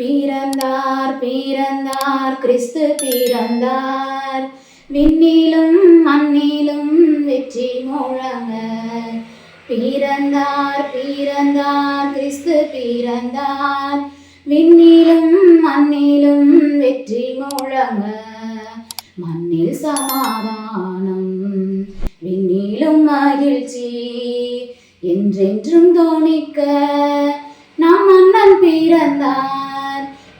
பிறந்தார் பிறந்தார் கிறிஸ்து பிறந்தார். விண்ணிலும் மண்ணிலும் வெற்றி முழங்க. பிறந்தார் பிறந்தார் கிறிஸ்து பிறந்தார். விண்ணிலும் மண்ணிலும் வெற்றி முழங்க. மண்ணில் சமாதானம் விண்ணிலும் மகிழ்ச்சி என்றென்றும் தோணிக்க. நம் அண்ணன் பிறந்தார்.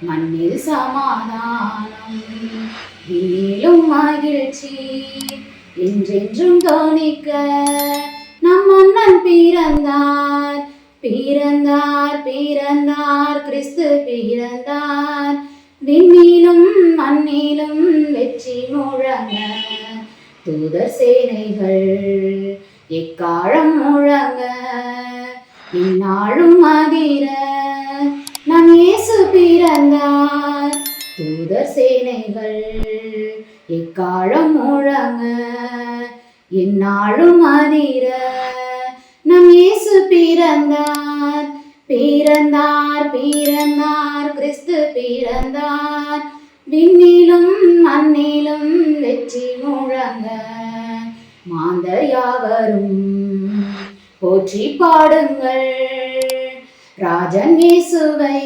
மண்ணில் சமாதானம். விண்ணிலும் மகிழ்ச்சி. என்றென்றும் தோணிக்க நம் அண்ணன் பிறந்தார். பிறந்தார் பிறந்தார் கிறிஸ்து பிறந்தார். விண்ணிலும் மண்ணிலும் வெற்றி முழங்க தூதர் சேனைகள் எக்காலம் முழங்க. இந்நாளும் அதிர வந்தார் தூதர் சேனைகள் எக்காலம் முழங்க என்னாலும் அதிர. நம் இயேசு பிறந்தார் பிறந்தார் பிறந்தார் கிறிஸ்து பிறந்தார். விண்ணிலும் மண்ணிலும் வெற்றி முழங்க மாந்தர் யாவரும் போற்றி பாடுங்கள். ராஜன் இயேசுவை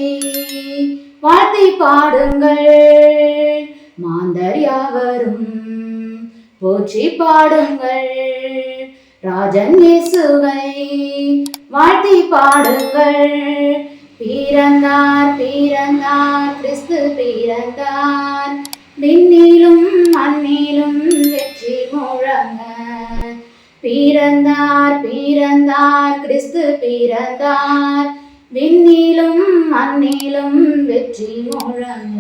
வாழ்த்தி பாடுங்கள். மாந்தர் யாவரும் போற்றி பாடுங்கள். ராஜன் இயேசுவை வாழ்த்தி பாடுங்கள். பிறந்தார் பிறந்தார் கிறிஸ்து பிறந்தார். விண்ணிலும் மண்ணிலும் வெற்றி முழங்க. பிறந்தார் பிறந்தார் கிறிஸ்து பிறந்தார். விண்ணிலும் மண்ணிலும் வெற்றி முழங்க